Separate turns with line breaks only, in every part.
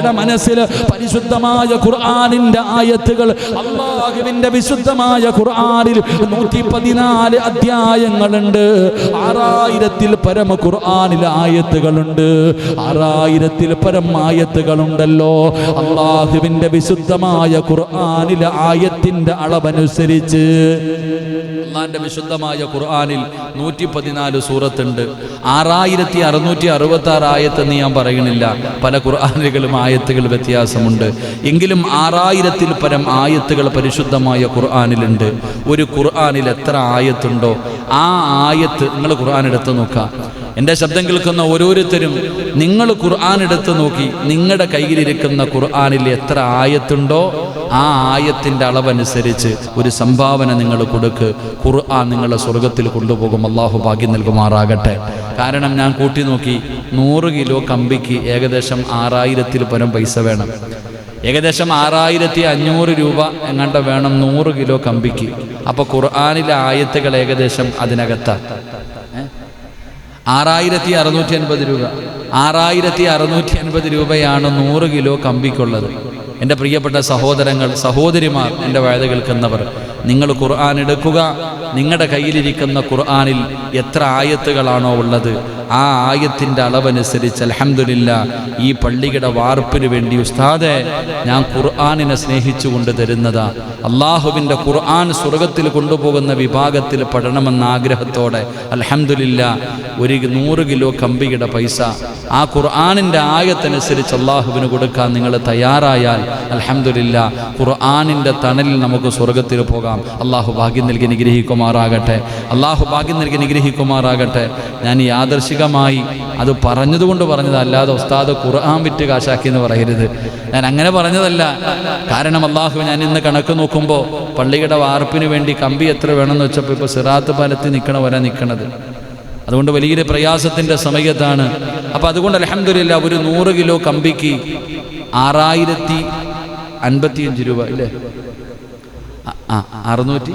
അവരുടെ മനസ്സിൽ പരിശുദ്ധമായ ഖുർആാനിന്റെ ആയത്തുകൾ അള്ളാഹുവിന്റെ വിശുദ്ധമായ ഖുർആാനിൽ നൂറ്റി പതിനാല് അധ്യായങ്ങളുണ്ട്. ആറായിരത്തിൽ പരമ ഖുർആാനിൽ ആയത്തുകളുണ്ട്. ആറായിരത്തിൽ പരം ആയത്തുകളുണ്ടല്ലോ. അള്ളാഹുവിന്റെ വിശുദ്ധമായ ഖുർആാനിലെ ആയത്തിന്റെ അളവനുസരിച്ച് അള്ളാന്റെ വിശുദ്ധമായ ഖുർആാനിൽ നൂറ്റി പതിനാല് സൂറത്തുണ്ട്. ആറായിരത്തി അറുന്നൂറ്റി അറുപത്തി ആറ് ആയത്തെന്ന് ഞാൻ പറയണില്ല. പല ഖുർആാനുകളും ആയത്തുകൾ വ്യത്യാസമുണ്ട്. എങ്കിലും ആറായിരത്തിൽ പരം ആയത്തുകൾ പരിശുദ്ധമായ ഖുർആാനിലുണ്ട്. ഒരു ഖുർആാനിൽ എത്ര ആയത്തുണ്ടോ? ആ ആയത്ത് നിങ്ങൾ ഖുർആൻ എടുത്ത് നോക്കാം എന്റെ ശബ്ദം കേൾക്കുന്ന ഓരോരുത്തരും നിങ്ങൾ ഖുർആൻ എടുത്ത് നോക്കി. നിങ്ങളുടെ കയ്യിലിരിക്കുന്ന ഖുർആനിൽ എത്ര ആയത്തുണ്ടോ? ആ ആയത്തിന്റെ അളവനുസരിച്ച് ഒരു സംഭാവന നിങ്ങൾ കൊടുക്ക്. ഖുർആൻ നിങ്ങളെ സ്വർഗത്തിൽ കൊണ്ടുപോകും. അള്ളാഹു ഭാഗ്യം നൽകുമാറാകട്ടെ. കാരണം ഞാൻ കൂട്ടി നോക്കി. നൂറ് കിലോ കമ്പിക്ക് ഏകദേശം ആറായിരത്തിൽ പരം പൈസ വേണം. ഏകദേശം ആറായിരത്തി അഞ്ഞൂറ് രൂപ എങ്ങാണ്ട് വേണം നൂറ് കിലോ കമ്പിക്ക്. അപ്പോൾ ഖുർആാനിലെ ആയത്തുകൾ ഏകദേശം അതിനകത്താണ് ആറായിരത്തി അറുന്നൂറ്റി അൻപത് രൂപ. ആറായിരത്തി അറുന്നൂറ്റി അൻപത് രൂപയാണ് നൂറ് കിലോ കമ്പിക്കുള്ളത്. എന്റെ പ്രിയപ്പെട്ട സഹോദരങ്ങൾ സഹോദരിമാർ എന്റെ വയത് കേൾക്കുന്നവർ നിങ്ങൾ ഖുർആൻ എടുക്കുക. നിങ്ങളുടെ കയ്യിലിരിക്കുന്ന ഖുർആനിൽ എത്ര ആയത്തുകളാണോ ഉള്ളത്? ആ ആയത്തിന്റെ അളവനുസരിച്ച് അലഹമില്ല ഈ പള്ളിയുടെ വാർപ്പിന് വേണ്ടി ഉസ്താദെ ഞാൻ ഖുർആാനിനെ സ്നേഹിച്ചുകൊണ്ട് തരുന്നതാ. അള്ളാഹുവിന്റെ ഖുർആൻ സ്വർഗത്തിൽ കൊണ്ടുപോകുന്ന വിഭാഗത്തിൽ പഠനമെന്ന ആഗ്രഹത്തോടെ അലഹമില്ല ഒരു നൂറ് കിലോ കമ്പിയുടെ പൈസ ആ ഖുർആാനിന്റെ ആയത്തനുസരിച്ച് അള്ളാഹുവിന് കൊടുക്കാൻ നിങ്ങൾ തയ്യാറായാൽ അലഹമില്ല ഖുർആാനിന്റെ തണലിൽ നമുക്ക് സ്വർഗത്തിൽ പോകാം. അള്ളാഹു ഭാഗ്യം നൽകി നിഗ്രഹിക്കുമാറാകട്ടെ അള്ളാഹു ഭാഗ്യം നൽകി നിഗ്രഹിക്കുമാറാകട്ടെ ഞാൻ യാദർശികമായി അത് പറഞ്ഞതുകൊണ്ട് പറഞ്ഞതല്ലാതെ ഉസ്താദ് ഖുർആൻ വിറ്റ് കാശാക്കി എന്ന് പറയരുത്. ഞാൻ അങ്ങനെ പറഞ്ഞതല്ല. കാരണം അള്ളാഹു ഞാൻ ഇന്ന് കണക്ക് നോക്കുമ്പോൾ പള്ളിയുടെ വാർപ്പിന് വേണ്ടി കമ്പി എത്ര വേണമെന്ന് വെച്ചപ്പോൾ ഇപ്പോൾ സിറാത്ത് പാലത്തിൽ നിൽക്കണ വരെ നിൽക്കണത് അതുകൊണ്ട് വലിയൊരു പ്രയാസത്തിന്റെ സമയത്താണ്. അപ്പം അതുകൊണ്ട് അലഹമില്ല ഒരു നൂറ് കിലോ കമ്പിക്ക് ആറായിരത്തി അൻപത്തിയഞ്ച് രൂപ ഇല്ലേ? ആ, ആ അറുന്നൂറ്റി?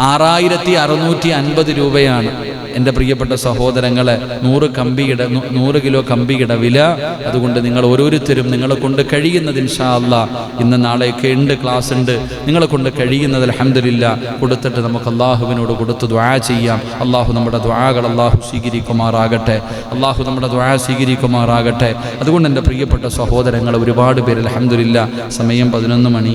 ആറായിരത്തി അറുന്നൂറ്റി അൻപത് രൂപയാണ്. എന്റെ പ്രിയപ്പെട്ട സഹോദരങ്ങളെ നൂറ് കമ്പിയുടെ നൂറ് കിലോ കമ്പിയുടെ വില. അതുകൊണ്ട് നിങ്ങൾ ഓരോരുത്തരും നിങ്ങളെ കൊണ്ട് കഴിയുന്നത് ഇൻഷാ അല്ലാ ഇന്ന് നാളെയൊക്കെ ഉണ്ട് ക്ലാസ് ഉണ്ട്. നിങ്ങളെ കൊണ്ട് കഴിയുന്നത് അലഹമില്ല കൊടുത്തിട്ട് നമുക്ക് അള്ളാഹുവിനോട് കൊടുത്ത് ദ്വാ ചെയ്യാം. അള്ളാഹു നമ്മുടെ ദ്വാകൾ അള്ളാഹു സ്വീകരിക്കുമാറാകട്ടെ. അള്ളാഹു നമ്മുടെ ദ്വാ സ്വീകരിക്കുമാറാകട്ടെ. അതുകൊണ്ട് എന്റെ പ്രിയപ്പെട്ട സഹോദരങ്ങൾ ഒരുപാട് പേര് അലഹമില്ല സമയം പതിനൊന്ന് മണി